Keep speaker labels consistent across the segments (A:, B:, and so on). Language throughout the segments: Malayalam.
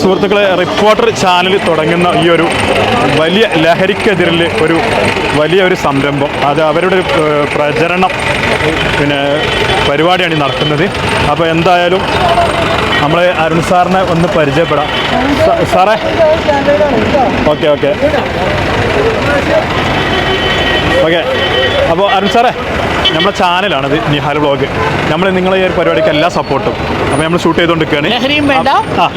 A: സുഹൃത്തുക്കളെ റിപ്പോർട്ടർ ചാനൽ തുടങ്ങുന്ന ഈ ഒരു വലിയ ലഹരിക്കെതിരിൽ ഒരു വലിയ ഒരു സംരംഭം. അത് അവരുടെ ഒരു പ്രചരണം പിന്നെ പരിപാടിയാണ് നടക്കുന്നത്. അപ്പോൾ എന്തായാലും നമ്മൾ അരുൺ സാറിനെ ഒന്ന് പരിചയപ്പെടാം. സാറേ? Okay okay. ഓക്കെ. അപ്പോൾ അരുൺ സാറേ നമ്മുടെ ചാനലാണിത് നിഹാൽ ബ്ലോഗ് നമ്മൾ നിങ്ങളെ ഈ ഒരു പരിപാടിക്ക് എല്ലാ സപ്പോർട്ടും അപ്പോൾ നമ്മൾ ഷൂട്ട് ചെയ്തുകൊണ്ടിരിക്കുകയാണ്
B: ലഹരിയും വേണ്ട.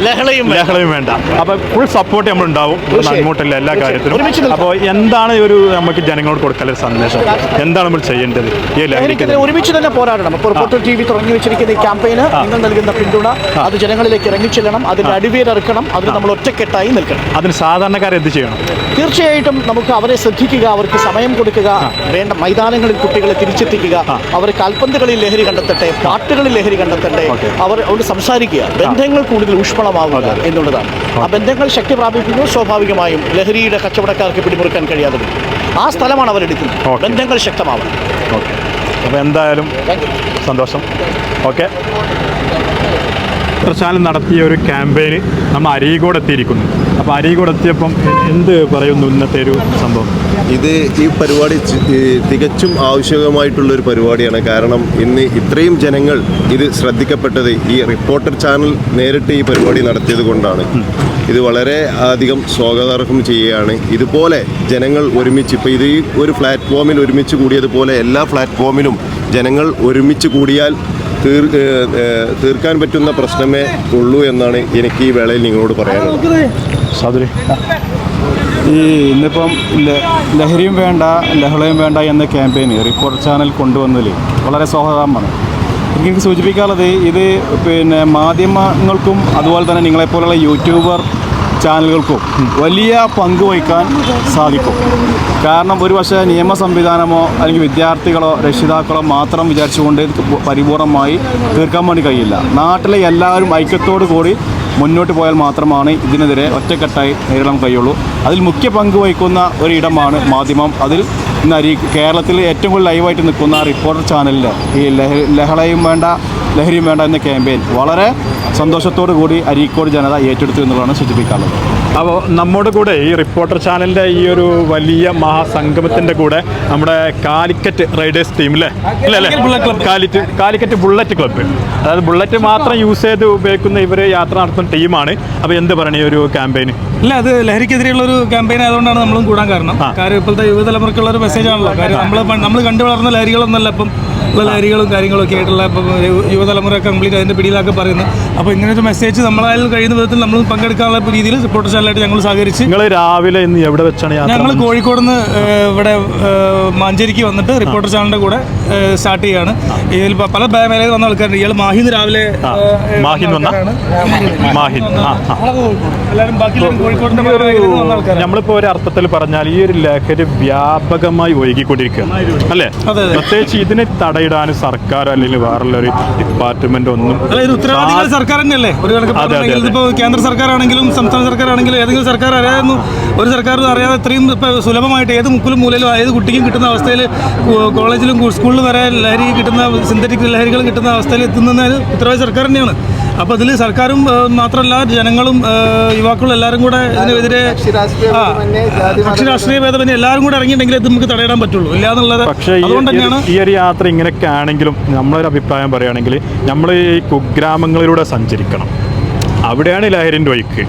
B: ലഹളയും വേണ്ട.
A: ലഹളയും വേണ്ട. അപ്പൊ ഫുൾ സപ്പോർട്ട് നമ്മൾ ഉണ്ടാവും അങ്ങോട്ടില്ല എല്ലാ കാര്യത്തിലും
B: അപ്പൊ
A: അപ്പോൾ എന്താണ് ഈ ഒരു നമുക്ക് ജനങ്ങളോട് കൊടുക്കാൻ ഒരു സന്ദേശം? എന്താണ് നമ്മൾ ചെയ്യേണ്ടത്? ഈ ലഹരിക്ക്
B: ഒരുമിച്ച് തന്നെ പോരാടണം. ഇപ്പോൾ റിപ്പോർട്ടർ ടി വി തുടങ്ങി വെച്ചിരിക്കുന്ന ഈ ക്യാമ്പയിന് നിങ്ങൾ നൽകുന്ന പിന്തുണ അത് ജനങ്ങളിലേക്ക് ഇറങ്ങിച്ചെല്ലണം അതിന്റെ അടിവേരറുക്കണം അതിന് നമ്മൾ ഒറ്റക്കെട്ടായി നിൽക്കണം.
A: അതിന് സാധാരണക്കാർ എന്ത് ചെയ്യണം?
B: തീർച്ചയായിട്ടും നമുക്ക് അവരെ ശ്രദ്ധിക്കുക അവർക്ക് സമയം കൊടുക്കുക വേണ്ട മൈതാനങ്ങളിൽ കുട്ടികളെ തിരിച്ചെത്തിക്കുക അവർ കാൽപന്തുകളിൽ ലഹരി കണ്ടെത്തട്ടെ പാട്ടുകളിൽ ലഹരി കണ്ടെത്തട്ടെ അവർ അവരോട് സംസാരിക്കുക. ബന്ധങ്ങൾ കൂടുതൽ ഊഷ്മളമാവുക എന്നുള്ളതാണ്. ആ ബന്ധങ്ങൾ ശക്തി പ്രാപിക്കുന്നു സ്വാഭാവികമായും ലഹരിയുടെ കച്ചവടക്കാർക്ക് പിടിമുറുക്കാൻ കഴിയാതെ വരും. ആ സ്ഥലമാണ് അവരെടുക്കുന്നത്. ബന്ധങ്ങൾ ശക്തമാവണം.
A: അപ്പോൾ എന്തായാലും സന്തോഷം. ഓക്കെ. ചാനൽ നടത്തിയ ഒരു ക്യാമ്പയിന് നമ്മൾ അരീകോട് എത്തിയിരിക്കുന്നു. അപ്പോൾ അരീകോട് എത്തിയപ്പം എന്ത് പറയുന്നു ഇന്നത്തെ ഒരു സംഭവം?
C: ഇത് ഈ പരിപാടി തികച്ചും ആവശ്യകമായിട്ടുള്ള ഒരു പരിപാടിയാണ്. കാരണം ഇന്ന് ഇത്രയും ജനങ്ങൾ ഇത് ശ്രദ്ധിക്കപ്പെട്ടത് ഈ റിപ്പോർട്ടർ ചാനൽ നേരിട്ട് ഈ പരിപാടി നടത്തിയത് കൊണ്ടാണ്. ഇത് വളരെ അധികം സ്വാഗതാർഹം ചെയ്യുകയാണ്. ഇതുപോലെ ജനങ്ങൾ ഒരുമിച്ച് ഇപ്പോൾ ഇത് ഈ ഒരു പ്ലാറ്റ്ഫോമിൽ ഒരുമിച്ച് കൂടിയതുപോലെ എല്ലാ പ്ലാറ്റ്ഫോമിലും ജനങ്ങൾ ഒരുമിച്ച് കൂടിയാൽ തീർക്കാൻ പറ്റുന്ന പ്രശ്നമേ ഉള്ളൂ എന്നാണ് എനിക്ക് ഈ വേളയിൽ നിങ്ങളോട് പറയാനുള്ളത്.
D: ഈ ഇന്നിപ്പം ലഹരിയും വേണ്ട ലഹളയും വേണ്ട എന്ന ക്യാമ്പയിന് റിപ്പോർട്ട് ചാനൽ കൊണ്ടുവന്നതിൽ വളരെ സ്വാഗതമാണ്. എനിക്ക് സൂചിപ്പിക്കാനുള്ളത് ഇത് പിന്നെ മാധ്യമങ്ങൾക്കും അതുപോലെ തന്നെ നിങ്ങളെപ്പോലുള്ള യൂട്യൂബർ ചാനലുകൾക്കും വലിയ പങ്ക് വഹിക്കാൻ സാധിക്കും. കാരണം ഒരു പക്ഷേ നിയമ സംവിധാനമോ അല്ലെങ്കിൽ വിദ്യാർത്ഥികളോ രക്ഷിതാക്കളോ മാത്രം വിചാരിച്ചുകൊണ്ട് പരിപൂർണമായി തീർക്കാൻ വേണ്ടി കഴിയില്ല. നാട്ടിലെ എല്ലാവരും ഐക്യത്തോടു കൂടി മുന്നോട്ട് പോയാൽ മാത്രമാണ് ഇതിനെതിരെ ഒറ്റക്കെട്ടായി നേരിടാൻ കഴിയുള്ളൂ. അതിൽ മുഖ്യ പങ്ക് വഹിക്കുന്ന ഒരു ഇടമാണ് മാധ്യമം. അതിൽ ഇന്ന് അരി കേരളത്തിൽ ഏറ്റവും കൂടുതൽ ലൈവായിട്ട് നിൽക്കുന്ന റിപ്പോർട്ടർ ചാനലിന്റെ ഈ ലഹ ലഹളയും വേണ്ട ലഹരിയും വേണ്ട എന്ന ക്യാമ്പയിൻ വളരെ സന്തോഷത്തോടു കൂടി അരീക്കോട് ജനത ഏറ്റെടുത്തു എന്നുള്ളതാണ് സൂചിപ്പിക്കാനുള്ളത്.
A: അപ്പോൾ നമ്മുടെ കൂടെ ഈ റിപ്പോർട്ടർ ചാനലിന്റെ ഈ ഒരു വലിയ മഹാസംഗമത്തിന്റെ കൂടെ നമ്മുടെ കാലിക്കറ്റ് റൈഡേഴ്സ് ടീം അല്ലേ അല്ലേ അല്ലേ കാലിറ്റ് കാലിക്കറ്റ് ബുള്ളറ്റ് ക്ലബ്ബ് അതായത് ബുള്ളറ്റ് മാത്രം യൂസ് ചെയ്ത് ഉപയോഗിക്കുന്ന ഇവർ യാത്ര നടത്തുന്ന ടീമാണ് അപ്പോൾ എന്ത് പറയണേ ഈ ഒരു ക്യാമ്പയിന്
E: ഇല്ല അത് ലഹരിക്കെതിരെയുള്ള ഒരു ക്യാമ്പയിൻ ആയതുകൊണ്ടാണ് നമ്മളും കൂടാൻ കാരണം. കാര്യം ഇപ്പോഴത്തെ യുവതലമുറക്കുള്ള ഒരു മെസ്സേജ് ആണല്ലോ കാര്യം നമ്മൾ നമ്മൾ കണ്ടു വളർന്ന ലഹരികളൊന്നല്ല ഇപ്പം ഉള്ള ലഹരികളും കാര്യങ്ങളും ഒക്കെ ആയിട്ടുള്ള ഇപ്പം യുവതലമുറ കംപ്ലീറ്റ് അതിന്റെ പിടിയിലൊക്കെ പറയുന്നത് അപ്പോൾ ഇങ്ങനെ ഒരു മെസ്സേജ് നമ്മളായാലും കഴിയുന്ന വിധത്തിൽ നമ്മൾ പങ്കെടുക്കാനുള്ള രീതിയിൽ റിപ്പോർട്ടർ ചാനലായിട്ട് ഞങ്ങൾ സഹകരിച്ച്
A: നിങ്ങൾ രാവിലെ ഇന്ന് എവിടെ വെച്ചാണ്
E: ഞങ്ങൾ കോഴിക്കോട് നിന്ന് ഇവിടെ മാഞ്ചേരിക്ക് വന്നിട്ട് റിപ്പോർട്ടർ ചാനലിന്റെ കൂടെ സ്റ്റാർട്ട് ചെയ്യാണ്. ഇതിൽ പല മേഖലയിൽ വന്ന ആൾക്കാരുണ്ട്. ഇയാൾ മാഹിന്ന് രാവിലെ?
A: മാഹിൻ
E: എല്ലാവരും ബാക്കി
A: നമ്മളിപ്പോ ഒരു അർത്ഥത്തിൽ പറഞ്ഞാൽ ഈ ഒരു ലഹരി വ്യാപകമായി ഒഴുകിക്കൊണ്ടിരിക്കുകയാണ് അല്ലേ. പ്രത്യേകിച്ച് ഇതിനെ തടയിടാൻ സർക്കാർ അല്ലെങ്കിൽ വേറെ ഒരു ഡിപ്പാർട്ട്മെന്റ് ഒന്നും
E: ഉത്തരവാദികൾ സർക്കാർ തന്നെയല്ലേ? ഒരു കണക്ക്
A: ആണെങ്കിലും
E: സംസ്ഥാന
A: സർക്കാർ
E: ആണെങ്കിലും കേന്ദ്ര സർക്കാരാണെങ്കിലും സംസ്ഥാന സർക്കാരാണെങ്കിലും ഏതെങ്കിലും സർക്കാർ അറിയാതെ ഒരു സർക്കാരും അറിയാതെ ഇത്രയും സുലഭമായിട്ട് ഏത് മുക്കിലും മൂലയിലും ഏത് കുട്ടിക്കും കിട്ടുന്ന അവസ്ഥയിൽ കോളേജിലും സ്കൂളിലും വരെ ലഹരി കിട്ടുന്ന സിന്തറ്റിക് ലഹരികൾ കിട്ടുന്ന അവസ്ഥയിൽ എത്തുന്നതിന് ഉത്തരവാദി സർക്കാർ തന്നെയാണ്. അപ്പോൾ ഇതിൽ സർക്കാരും മാത്രമല്ല ജനങ്ങളും യുവാക്കളും എല്ലാവരും കൂടെ ഇതിനെതിരെ രാഷ്ട്രീയ ഭേദമന്യേ എല്ലാവരും കൂടെ ഇറങ്ങിയിട്ടുണ്ടെങ്കിൽ ഇത് നമുക്ക് തടയിടാൻ പറ്റുള്ളൂ. ഇല്ല എന്നുള്ളത്
A: പക്ഷേ ഈ-
E: അതുകൊണ്ട്
A: ഒരു-
E: തന്നെയാണ്
A: ഈ ഒരു യാത്ര ഇങ്ങനെയൊക്കെ ആണെങ്കിലും നമ്മളൊരു അഭിപ്രായം പറയുകയാണെങ്കിൽ നമ്മൾ ഈ കുഗ്രാമങ്ങളിലൂടെ സഞ്ചരിക്കണം. അവിടെയാണ് ലഹരിന്റെ ഒഴുക്ക്.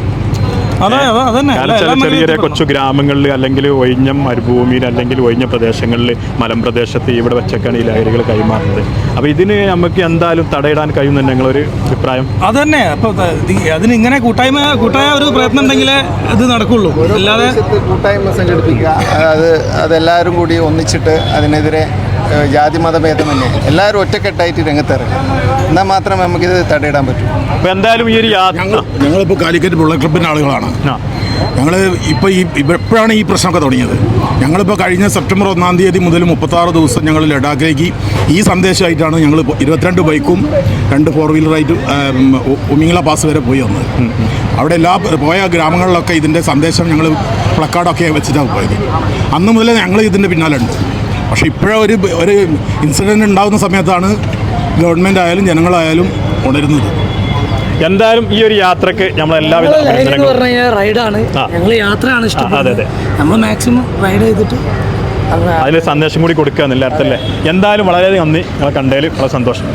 A: കാരണം ചെറിയ ചെറിയ കൊച്ചു ഗ്രാമങ്ങളിൽ അല്ലെങ്കിൽ ഒഴിഞ്ഞ മരുഭൂമിയിൽ അല്ലെങ്കിൽ ഒഴിഞ്ഞ പ്രദേശങ്ങളിൽ മലമ്പ്രദേശത്ത് ഇവിടെ വെച്ചൊക്കെയാണ് ഈ ലഹരികൾ കൈമാറുന്നത്. അപ്പോൾ ഇതിന് നമുക്ക് എന്തായാലും തടയിടാൻ കഴിയുമെന്ന് ഞങ്ങളൊരു അഭിപ്രായം?
E: അതന്നെ. അപ്പൊ ത- അതിന് ഇങ്ങനെ കൂട്ടായ്മ കൂട്ടായ ഒരു പ്രയത്നം ഉണ്ടെങ്കിലേ ഇത് നടക്കുള്ളൂ. അല്ലാതെ
F: കൂട്ടായ്മ സംഘടിപ്പിക്കുക. അത് അതെല്ലാവരും കൂടി ഒന്നിച്ചിട്ട് അതിനെതിരെ ഏഹ്, മത ഭേദമന്യേ എല്ലാവരും ഒറ്റക്കെട്ടായിട്ട് രംഗത്തിറങ്ങും. എന്നാൽ മാത്രമേ നമുക്കിത് തടയിടാൻ പറ്റൂ.
A: അപ്പോൾ എന്തായാലും ഈ ഒരു യാത്ര
G: ഞങ്ങളിപ്പോൾ കാലിക്കറ്റ് ബുള്ളറ്റ് ക്ലബിന്റെ ആളുകളാണ്.
A: ആ.
G: ഞങ്ങൾ ഇപ്പോൾ ഈ എപ്പോഴാണ് ഈ പ്രശ്നമൊക്കെ തുടങ്ങിയത്? ഞങ്ങളിപ്പോൾ കഴിഞ്ഞ സെപ്റ്റംബർ ഒന്നാം തീയതി മുതൽ മുപ്പത്താറ് ദിവസം ഞങ്ങൾ ലഡാക്കിലേക്ക് ഈ സന്ദേശമായിട്ടാണ് ഞങ്ങൾ ഇരുപത്തിരണ്ട് ബൈക്കും രണ്ട് ഫോർ വീലറായിട്ട് ഉമിങ്ങള പാസ് വരെ പോയി വന്നത്. അവിടെ എല്ലാ പോയ ഗ്രാമങ്ങളിലൊക്കെ ഇതിന്റെ സന്ദേശം ഞങ്ങൾ പ്ലക്കാർഡൊക്കെ വെച്ചിട്ടാണ് പോയത്. അന്ന് മുതൽ ഞങ്ങൾ ഇതിന്റെ പിന്നാലെ ഉണ്ട് പക്ഷേ ഇപ്പോഴും ഒരു ഒരു ഇൻസിഡന്റ് ഉണ്ടാകുന്ന സമയത്താണ് ഗവൺമെന്റ് ആയാലും ജനങ്ങളായാലും ഉണരുന്നത്.
A: എന്തായാലും ഈ ഒരു യാത്രയ്ക്ക് നമ്മൾ എല്ലാവിധ
H: റൈഡാണ്. ഞങ്ങൾ യാത്രയാണ് ഇഷ്ടപ്പെടുന്നത്.
A: അതെ.
H: നമ്മൾ മാക്സിമം റൈഡ് ചെയ്തിട്ട്
A: അതിൽ സന്ദേശം കൂടി കൊടുക്കുക എന്നില്ല അർത്ഥമല്ലേ എന്തായാലും വളരെയധികം നന്ദി. നിങ്ങളെ കണ്ടതിൽ വളരെ സന്തോഷം.